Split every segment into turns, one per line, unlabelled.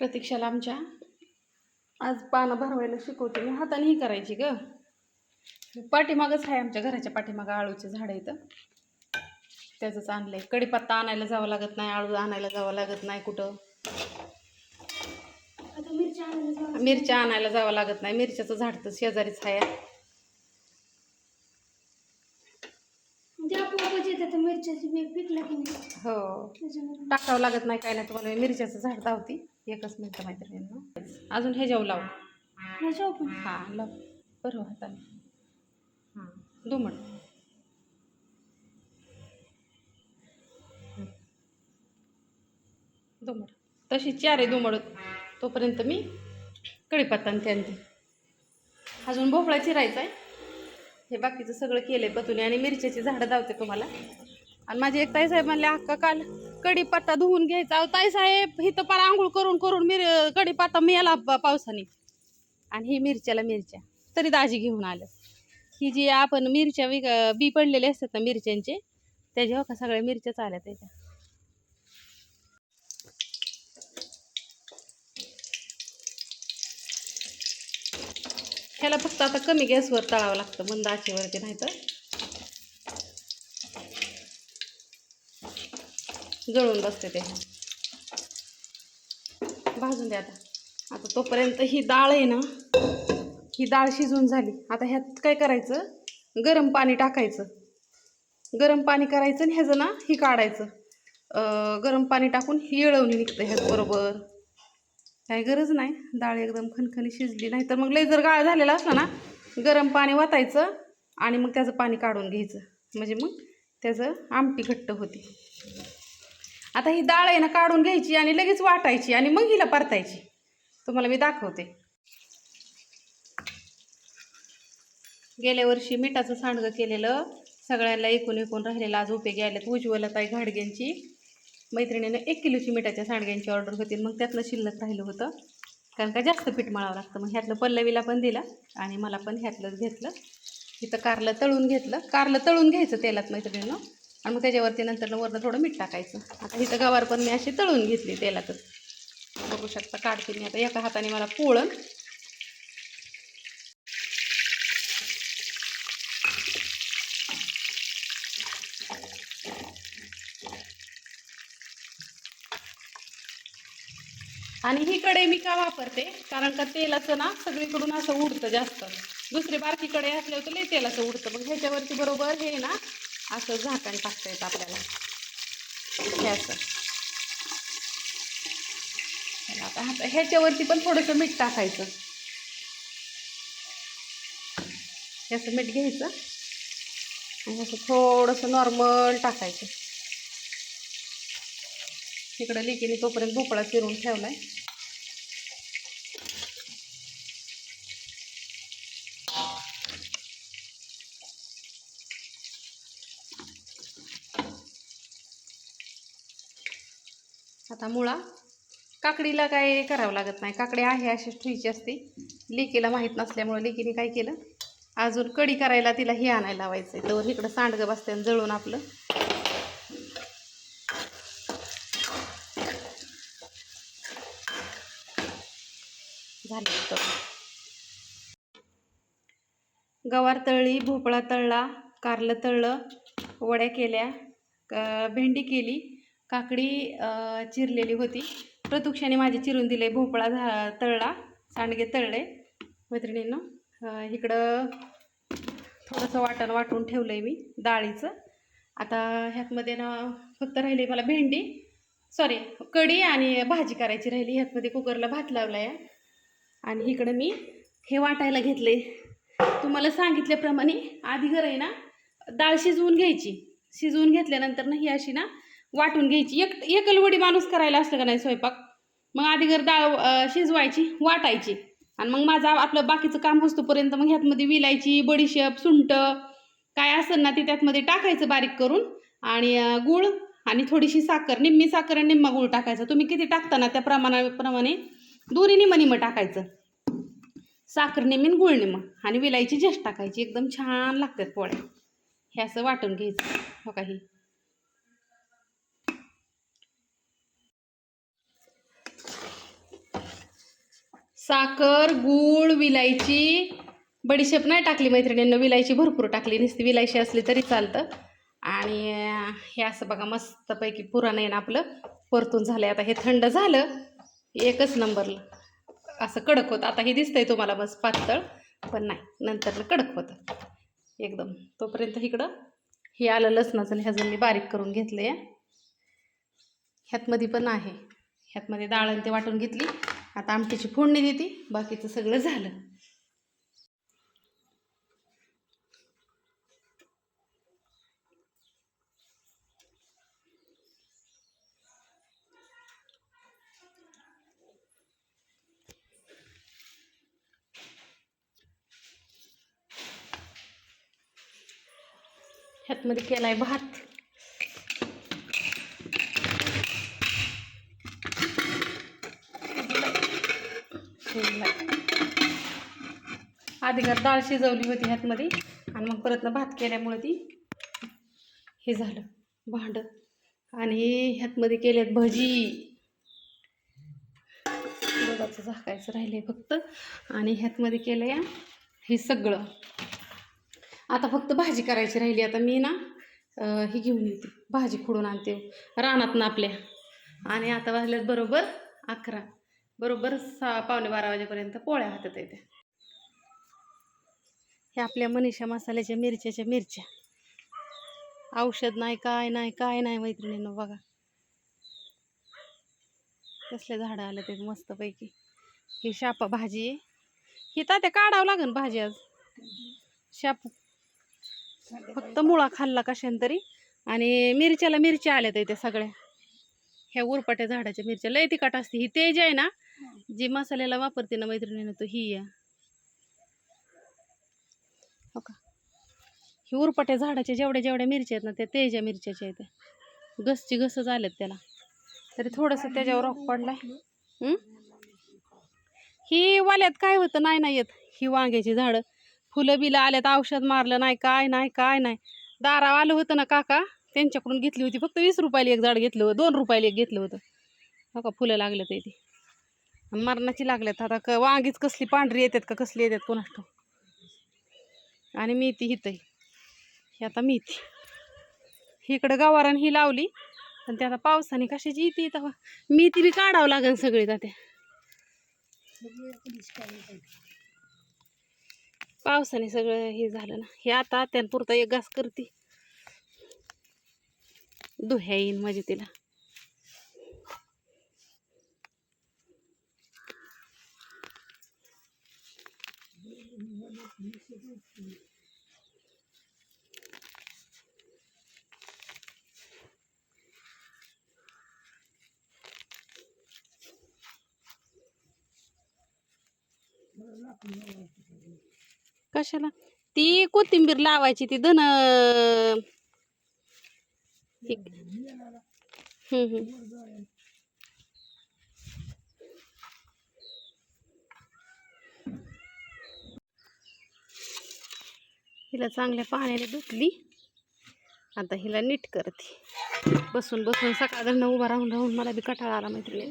प्रतीक्षाला आमच्या. आज पानं भरवायला शिकवते. मी हातानेही करायची ग. पाठीमागच आहे आमच्या घराच्या पाठीमागं आळूचे झाडं इथं. त्याचंच आणलंय. कढीपत्ता आणायला जावं लागत नाही आळू आणायला जावं लागत नाही कुठं. मिरच्या आणायला जावं लागत नाही. मिरच्याचं झाड तर शेजारीच आहे
ते आपोआपच येतात मिरच्याची बी पिकला की नाही
हो. टाकावं लागत नाही काय नाही तुम्हाला मिरच्याचं झाड धावती. एकच मिनटं मैत्रिणींना. अजून हे जाऊ लाव. हां लाव. बरोबर हाताने. हां दुमड हं. दुमड तशी चार आहे दुमड तोपर्यंत मी कढीपत्ता आणि आणते अजून भोपळा चिरायचा आहे हे बाकीचं सगळं केलं आहे पतुने आणि मिरच्याची झाडं धावते तुम्हाला. आणि माझे एक ताईसाहेब म्हणले अक्का काल कढीपत्ता धुवून घ्यायचा. अहो ताईसाहेब इथं पार आंघोळ करून करून मिर कढीपत्ता मिळाला पावसाने. आणि ही मिरच्याला मिरच्या. तरी दाजी घेऊन आलं. ही जी आपण मिरच्या विक बी पडलेले असतात ना मिरच्यांचे त्याच्या हो का सगळ्या मिरच्याच आल्या त्याच्या ह्याला फक्त आता कमी गॅसवर तळावं लागतं मंद आचेवरती नाही तर जळून बसते ते. भाजून द्या आता. आता तोपर्यंत ही डाळ आहे ना ही डाळ शिजून झाली. आता ह्यात काय करायचं? गरम पाणी टाकायचं. गरम पाणी करायचं आणि ह्याचं ना ही काढायचं. गरम पाणी टाकून ही येळवणी निघतं ह्याच बरोबर. काही गरज नाही. डाळ एकदम खणखणी शिजली. नाही तर मग लय जर गाळ झालेला असला ना गरम पाणी वाटायचं आणि मग त्याचं पाणी काढून घ्यायचं. म्हणजे मग त्याचं आमटी घट्ट होती. आता ही डाळ आहे ना काढून घ्यायची आणि लगेच वाटायची आणि मग हिला परतायची. तुम्हाला मी दाखवते. गेल्या वर्षी मिठाचं सांडगं केलेलं सगळ्यांना एकूण एकूण राहिलेलं आज उपे आल्यात उज्ज्वला ताई घाडग्यांची. मैत्रिणीनं एक किलोची मिठाच्या सांडग्यांची ऑर्डर होती मग त्यातलं शिल्लक राहिलं होतं. कारण का जास्त पीठ मळावं लागतं. मग ह्यातलं पल्लवीला पण दिलं आणि मला पण ह्यातलंच घेतलं. इथं कारलं तळून घेतलं. कारलं तळून घ्यायचं तेलात मैत्रिणीनं. आणि मग त्याच्यावरती नंतर वरनं थोडं मीठ टाकायचं. आता इथं गवार पण मी अशी तळून घेतली तेलातच. बघू शकता काढते मी आता. एका हाताने मला पोळण. आणि ही कढई मी का वापरते? कारण का तेलाचं ना सगळीकडून असं उडतं जास्त. दुसरी बारकी कडे असल्यावर तर लई तेलाचं उडतं. मग ह्याच्यावरती बरोबर हे ना असं झाकण टाकता येतं आपल्याला. हे असं. आता ह्याच्यावरती पण थोडंसं मीठ टाकायचं. ह्याचं मीठ घ्यायचं. आणि असं थोडंसं नॉर्मल टाकायचं. इकडं लिकीने तोपर्यंत भोपळा चिरून ठेवलाय. आहे मुळा. काकडीला काय करावं लागत नाही. काकडी आहे अशीच ठुईची असते. लेकीला माहीत नसल्यामुळे लेकीने काय केलं? अजून कढी करायला तिला हे आणायला लावायचं आहे तर इकडं सांडगं बसते आणि जळून आपलं. झालं तर गवार तळली भोपळा तळला कारलं तळलं वड्या केल्या भेंडी केली. काकडी चिरलेली होती. प्रतुक्षाने माझी चिरून दिले. भोपळा झा तळला. सांडगे तळले. मैत्रिणींना इकडं थोडंसं वाटण वाटून ठेवलं आहे मी डाळीचं. आता ह्यातमध्ये ना फक्त राहिली मला भेंडी. सॉरी कढी आणि भाजी करायची राहिली. ह्यातमध्ये कुकरला भात लावला आहे आणि इकडं मी हे वाटायला घेतले तुम्हाला सांगितल्याप्रमाणे आधी घर आहे ना डाळ शिजवून घ्यायची. शिजवून घेतल्यानंतर ना ही अशी ना वाटून घ्यायची. एक एकलवडी माणूस करायला असलं का नाही स्वयंपाक? मग आधी घर डाळ शिजवायची वाटायची. आणि मग माझं आपलं बाकीचं काम होतोपर्यंत मग ह्यातमध्ये विलायची बडीशेप सुंट काय असेल ना ते त्यातमध्ये टाकायचं बारीक करून आणि गूळ आणि थोडीशी साखर निम्मी साखर आणि निम्मा गूळ टाकायचा. तुम्ही किती टाकता ना त्या प्रमाणाप्रमाणे दोन्ही निम निम टाकायचं. साखर निमीन गुळ निम आणि विलायची जस्ट टाकायची. एकदम छान लागतात पोळ्या. हे असं वाटून घ्यायचं. हो काही साखर गूळ विलायची बडीशेप नाही टाकली मैत्रिणींना विलायची भरपूर टाकली नुसती विलायची असली तरी चालतं. आणि हे असं बघा मस्तपैकी पुराण आहे ना आपलं परतून झालं आता हे थंड झालं एकच नंबरला. असं कडक होतं. आता हे दिसतंय तुम्हाला बस पातळ पण नाही नंतर कडक होतं. एकदम. तोपर्यंत इकडं हे आलं लसणाचं आणि ह्याचं मी बारीक करून घेतलं आहे ह्यातमध्ये पण आहे. ह्यातमध्ये डाळ आणि ते वाटून घेतली. आता आमटीची फोडणी देते. बाकीचं सगळं झालं. ह्यातमध्ये आहे भात. आधी घर डाळ शिजवली होती ह्यातमध्ये. आणि मग परत भात केल्यामुळे ती हे झालं भांड. आणि ह्यातमध्ये केल्यात भजी. दुधाचं झाकायचं राहिले फक्त. आणि ह्यातमध्ये केलं या हे सगळं. आता फक्त भाजी करायची राहिली. आता मी ना ही घेऊन येते. भाजी खोडून आणते. रानात ना आपल्या. आणि आता वाजल्यात बरोबर अकरा. बरोबर सहा पावणे बारा वाजेपर्यंत पोळ्या हातात येते ह्या आपल्या मनीषा मसाल्याच्या मिरच्याच्या मिरच्या. औषध नाही काय नाही काय नाही मैत्रिणींनो बघा. कसले झाडं आले ते मस्तपैकी. ही शापा भाजी ही तात्या काढावं लागेल भाजी आज. शापू. फक्त मुळा खाल्ला कशाने तरी. आणि मिरच्याला मिरच्या आल्या त्या सगळ्या. ह्या उरपाट्या झाडाच्या मिरच्या. लय तिखट असते. ही तेज आहे ना जे मसाल्याला वापरते ना मैत्रिणीनं तो ही या हो का? ही उरपाट्या झाडाच्या जेवढ्या जेवढ्या मिरच्या आहेत ना त्या तेजा मिरच्याच्या आहेत. त्या. घसची घसच आल्यात त्याला. तरी थोडंसं त्याच्यावर रोग पडलाय. ही वाल्यात काय होतं? नाही नाही येत. ही वांग्याची झाडं. फुलं बिलं आल्यात औषध मारलं नाही काय नाही काय नाही. दारा आलं होतं ना काका त्यांच्याकडून घेतली होती. फक्त वीस रुपयाला एक झाड घेतलं होतं दोन रुपयाला एक घेतलं होतं. हो का? फुलं लागलं ते ती. मरणाची लागल्यात. आता क वांगीच कसली पांढरी येतात का कसली येतात पुन्हा ठाऊक. आणि मेथी हिथं ही आता मेथी इकडं गवारण ही लावली. आणि ते आता पावसाने कशाची येते तेव्हा मेथी बी काढावं लागेल सगळी त्या पावसाने सगळं हे झालं ना. हे आता त्यानपुरता एक घास करते. दुह्या येईन म्हणजे तिला. कशाला? ती कोथिंबीर लावायची ती धन हम्म हम्म. हिला चांगल्या पाण्याने धुतली. आता हिला नीट करते. बसून बसून सकाळ उभा राहून राहून मला बी कटाळा आला मैत्रिणी.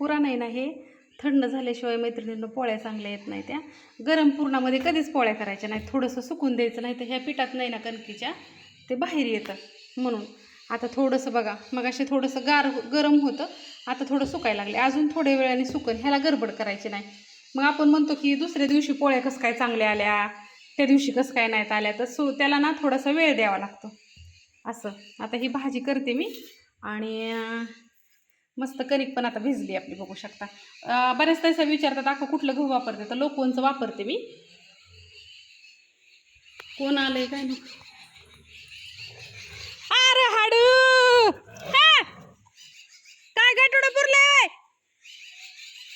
पुरा नाही ना हे. थंड झाल्याशिवाय मैत्रिणींना पोळ्या चांगल्या येत नाही त्या. गरम पुरणामध्ये कधीच पोळ्या करायच्या नाही थोडंसं सुकून द्यायचं नाही तर ह्या पिठात नाही ना कणकीच्या ते बाहेर येतं. म्हणून आता थोडंसं बघा मग असे थोडंसं गार हो, गरम होतं आता थोडं सुकायला लागले. अजून थोड्या वेळाने सुकन ह्याला गडबड करायची नाही. मग आपण म्हणतो की दुसऱ्या दिवशी पोळ्या कसं काय चांगल्या आल्या त्या दिवशी कसं काय नाहीत आल्या तर सु त्याला ना थोडासा वेळ द्यावा लागतो. असं. आता ही भाजी करते मी आणि मस्त कणिक पण आता भिजली आपली बघू शकता. बऱ्याचदा बऱ्याच तसं विचारतात अख्खं कुठलं गहू वापरते? तर लोकोंचं वापरते मी. कोण आलं आहे काय नाही हाडू. हा! काय गाठोडं पुरलंय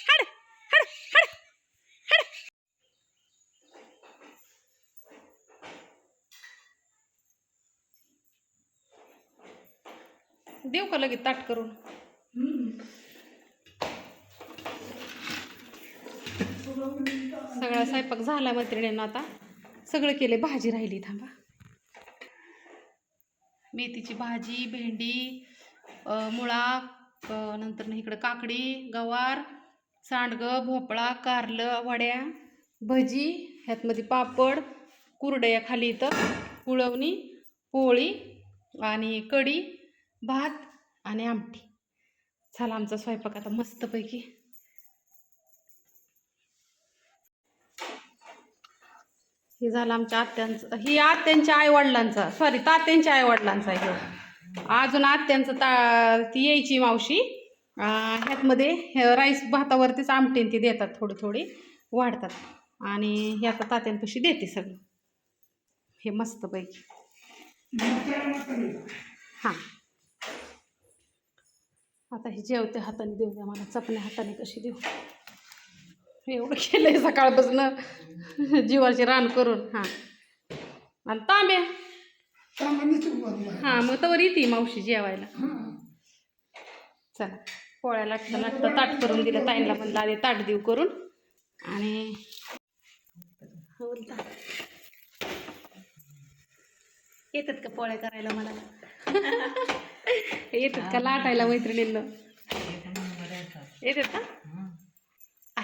हाड हाड हाड हाड. देऊ का लगेच ताट करून? सगळा स्वयंपाक झाला मैत्रिणींना आता. सगळं केले भाजी राहिली थांबा. मेथीची भाजी भेंडी मुळा नंतर इकडं काकडी गवार सांडगं भोपळा कारलं वड्या भजी ह्यातमध्ये पापड कुरडया खाली इथं कुळवणी पोळी आणि कढी भात आणि आमटी. झाला आमचा स्वयंपाक आता मस्तपैकी. हे झालं आमच्या आत्यांचं. ही आत्यांच्या आईवडिलांचा. सॉरी तात्यांच्या आईवडिलांचा आहे अजून आत्यांचं ता ती यायची मावशी. ह्यातमध्ये राईस भातावरतीच आमटीन ती देतात थोडी थोडी. वाढतात. आणि हे आता तात्यांपाशी देते सगळं. हे मस्तपैकी हां. आता हे जेवते हाताने देऊ द्या मला. चपण्या हाताने कशी देऊ? एवढं केलंय सकाळपासून. जीवाची रान करून हां. आणि तांब्या हां मग तवर येते मावशी जेवायला. चला पोळ्या लागता लागता ताट करून दिलं ताईंला पण आधी ताट देऊ करून. आणि हो येतात का पोळ्या करायला मला? येतात का लाटायला मैत्रिणींना? येतात का?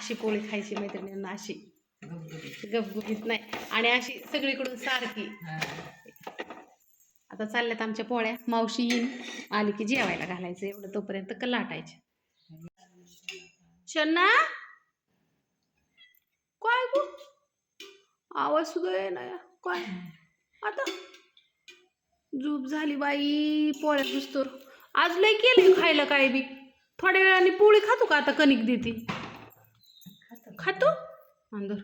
अशी पोळी खायची मैत्रिणींना अशी. गपगुपीत. नाही. आणि अशी सगळीकडून सारखी. आता चालल्यात आमच्या पोळ्या. मावशी येईन. आली की जेवायला घालायचं. एवढं तोपर्यंत का लाटायचे. शन्ना? काय गो? आवाज सुद्धा येणार काय? आता? झोप झाली बाई. पोळ्या दुसतोर आज लय केलंय खायला काय बी. थोड्या वेळाने पोळी खातो का आता कणिक देते? खातो? अंदर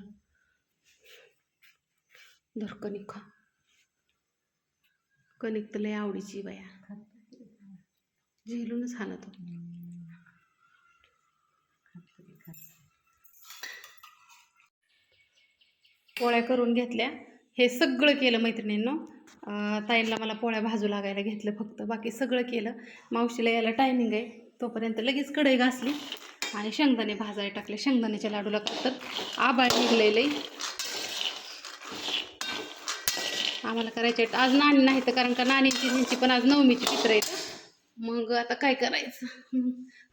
धर. कणिक खा. कणिक तर लय आवडीची बाया झेलूनच खाना तो. पोळ्या करून घेतल्या. हे सगळं केलं मैत्रिणींनो. ताईंना मला पोळ्या भाजू लागायला घेतलं फक्त. बाकी सगळं केलं. मावशीला यायला टायमिंग आहे. तोपर्यंत लगेच कढई घासली. आणि शेंगदाणे भाजायला टाकले. शेंगदाण्याच्या लाडूला तर आबाळ निघलेले आम्हाला करायचे आज नाणी नाही तर कारण का नाणीची ह्यांची पण आज नवमीची चित्र आहेत. मग आता काय करायचं?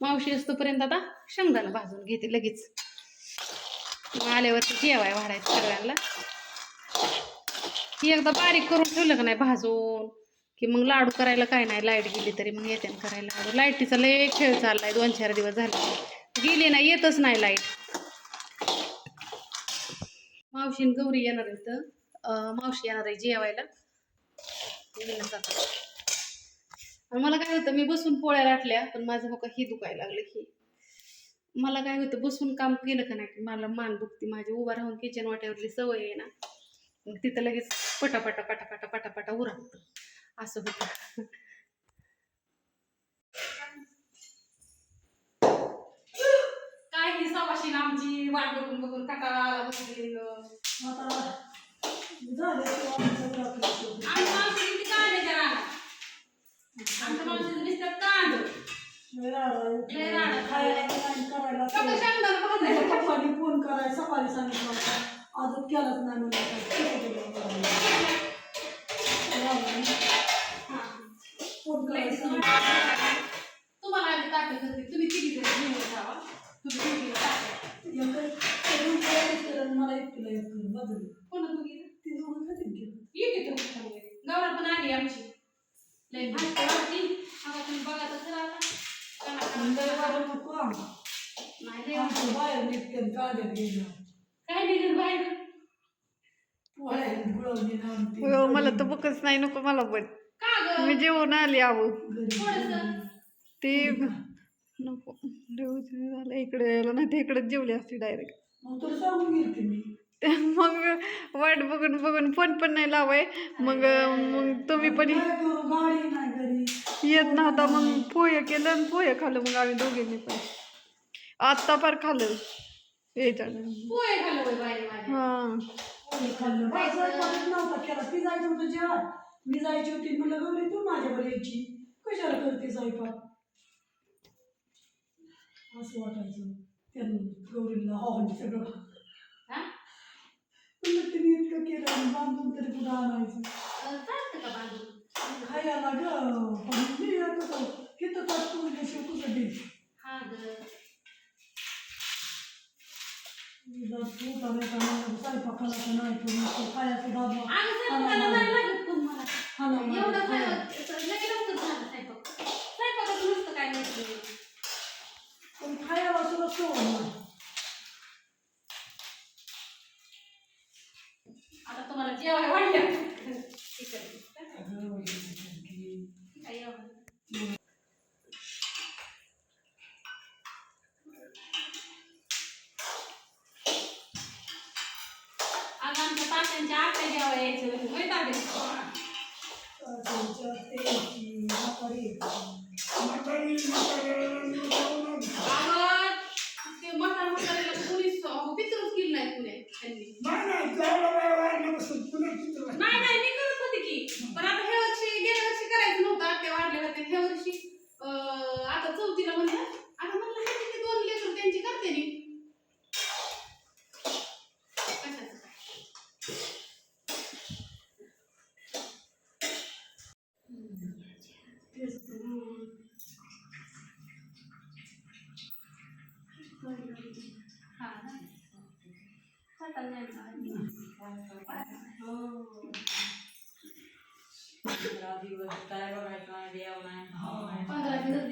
मावशी असतोपर्यंत आता शेंगदाणा भाजून घेते लगेच. मग आल्यावरती जेवाय वाढायचं सगळ्यांना. ती एकदा बारीक करून ठेवलं का नाही भाजून की मग लाडू करायला काय नाही लाइट गेली तरी मग येते ना करायला. लाडू लाईटीचा लय खेळ चाललाय. दोन चार दिवस झाले. गेली ना येतच नाही लाइट मावशीन गौरी येणार आहे तर मावशी येणार आहे जेवायला. आणि मला काय होतं मी बसून पोळ्या लाटल्या पण माझं बघा ही दुखायला लागलं ही. मला काय होतं बसून काम केलं का नाही की मला मान दुखती. माझी उभा राहून किचन वाट्यावरली सवय आहे ना मग तिथं लगेच पटापटा पटापटा पटापटा उरागतं असं होतं. ही सवाशीन आमची वाट बघून बघून कटाळा आला बसली आमच्या मावशी किती कांद्याच्या रानात आमच्या मावशीचं नुसतं कांद. लय रानात सगळं शेंगदाणा भाजायचं.
फोन करायला सकाळी सांगितलं होतं. अजून केलंच नाही म्हणलं
हो, मला तर बघच नाही नको मला पण. मी जेवण आली आहो. ते नको झालं. इकडे यायला नाही ते इकडेच जेवली असती डायरेक्ट
मग
वाट बघून बघून फोन पण नाही लावाय. मग मग तुम्ही पण येत नव्हता. मग पोहे केलं आणि पोहे खाल्लं. मग आम्ही दोघींनी पण. आत्ता फार खाल्लं.
माझ्या
हां.
ती जायची होतं जेवण मी जायची होती म्हणलं गौरी तू माझ्याकडे यायची. कशाला करते स्वयंपाक? असं वाटायचं. त्यांनी गौरीला हॉल सगळं.
हा?
तिने इतकं केलं आणि बांधून तरी कुठं आणायचं? खायला अगं पण मी येत तर तू दे
हा ग.
तू तर स्वयंपाकाला तर नाही तू नुसतं खायचं दाबा.
आणि स्वयंपाकाला नाही लागत पण मला.
खाला
एवढं काय लगे लवकर झालं स्वयंपाक. स्वयंपाकाचं नुसतं काय माहिती
पण खायला सोडलं नाही.
आता तुम्हाला जेवाय वाढलं.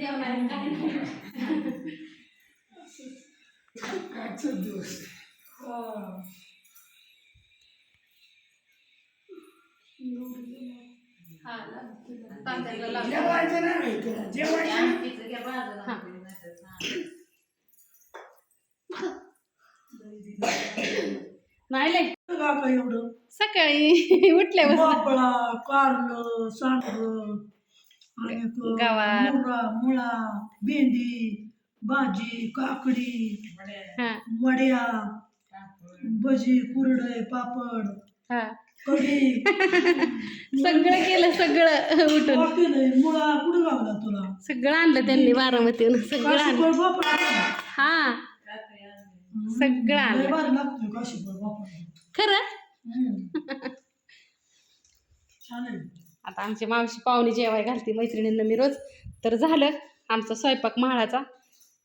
पंधरा दिवस जेवणार काय नाही
कालचाच दिवस. हा.
हा ना. तांदळाला लावलं.
जेवायचं नाही माहिती जेवायचं
नाही लय
का काय एवढं
सकाळी उठल्यावर
भोपळा कारलं सांडगं आणि तो
गवार.
मुळा भेंडी भाजी काकडी वड्या भजी कुरडे पापड कढी.
सगळं केलं सगळं उठून.
मुळा कुठं गावला तुला?
सगळं आणलं त्यांनी बारामतीहून सगळं आणलं. हा. सगळं आणलं. खरं.
छान
आता आमची मावशी पाहुणे जेवाय घालते मैत्रिणींना मी रोज. तर झालं आमचा स्वयंपाक महाळाचा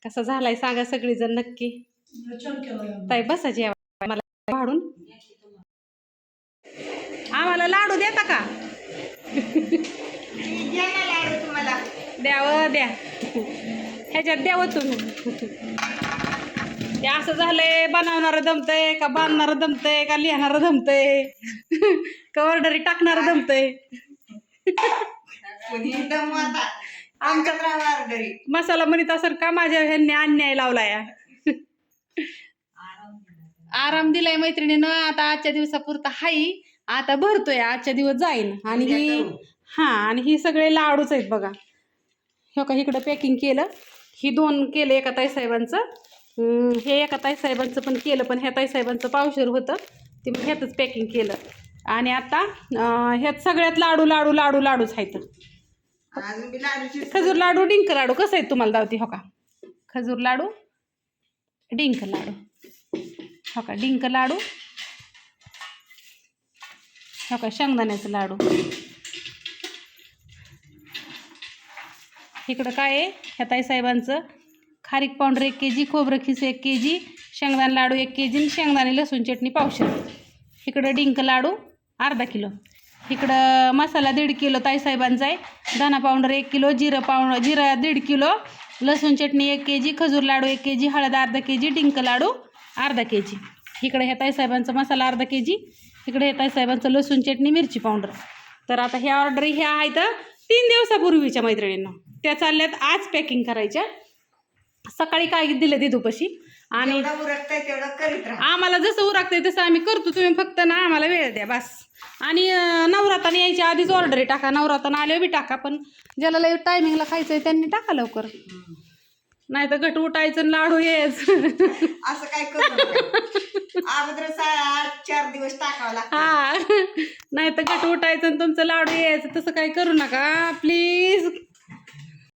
कसा झालाय सांगा सगळीजण नक्की. ताई बसा जेवाय मला वाढून आम्हाला लाडू देता का? द्यावं द्या. ह्याच्यात द्यावं तुम्ही. ते असं झालंय बनवणारं दमतंय का बांधणारं दमतंय का लिहिणारं दमतंय? का ऑर्डरी टाकणारं दमतंय? मसाला म्हणत असेल का माझ्या ह्यांनी अन्याय लावलाय? आराम दिलाय मैत्रिणीनं. आता आजच्या दिवसापुरता हाई. आता भरतोय. आजच्या दिवस जाईन. आणि ही हा आणि ही सगळे लाडूच आहेत बघा. हो का इकडं पॅकिंग केलं. ही दोन केलं एका ताईसाहेबांचं हे एका ताईसाहेबांचं पण केलं पण ह्या ताईसाहेबांचं पावशेर होतं. ते मी ह्यातच पॅकिंग केलं. आणि आता ह्यात सगळ्यात लाडू लाडू लाडू लाडूच आहेत. खजूर लाडू डिंक लाडू कसं आहे तुम्हाला दावती हो का? खजूर लाडू डिंक लाडू. हो का? डिंक लाडू. हो का? शेंगदाण्याचं लाडू. इकडं काय आहे? ह्या ताईसाहेबांचं. खारीक पावडर एक के जी खोबरं खिस एक के जी शेंगदाणा लाडू एक के जी शेंगदाणे लसूण चटणी पावशेर. इकडं डिंक लाडू. अर्धा किलो. इकडं मसाला दीड किलो ताईसाहेबांचा आहे. धना पावडर एक किलो जिरं पावडर जिरं दीड किलो लसूण चटणी एक के जी खजूर लाडू एक के जी हळद अर्धा के जी डिंक लाडू अर्धा के जी इकडे हे ताईसाहेबांचा मसाला अर्धा के जी इकडे हे ताईसाहेबांचं लसूण चटणी मिरची पावडर. तर आता ह्या ऑर्डर ह्या आहेत तीन दिवसापूर्वीच्या मैत्रिणींना. त्या चालल्यात आज पॅकिंग करायच्या. सकाळी काय दिलं ते दुपाशी आणि
तेवढं करीत राहा.
आम्हाला जसं उरकतंय तसं आम्ही करतो. तुम्ही फक्त ना आम्हाला वेळ द्या बस. आणि नवरात्राने यायच्या आधीच ऑर्डर टाका. नवरात्रानं आल्यावर बी टाका पण ज्याला लई टायमिंगला खायचं आहे त्यांनी टाका लवकर. नाही तर गट उठायचं आणि लाडू यायचं.
असं काय अगोदर चार दिवस टाकावं
हा. नाही तर गट उठायचं आणि तुमचं लाडू यायचं. तसं काही करू नका. प्लीज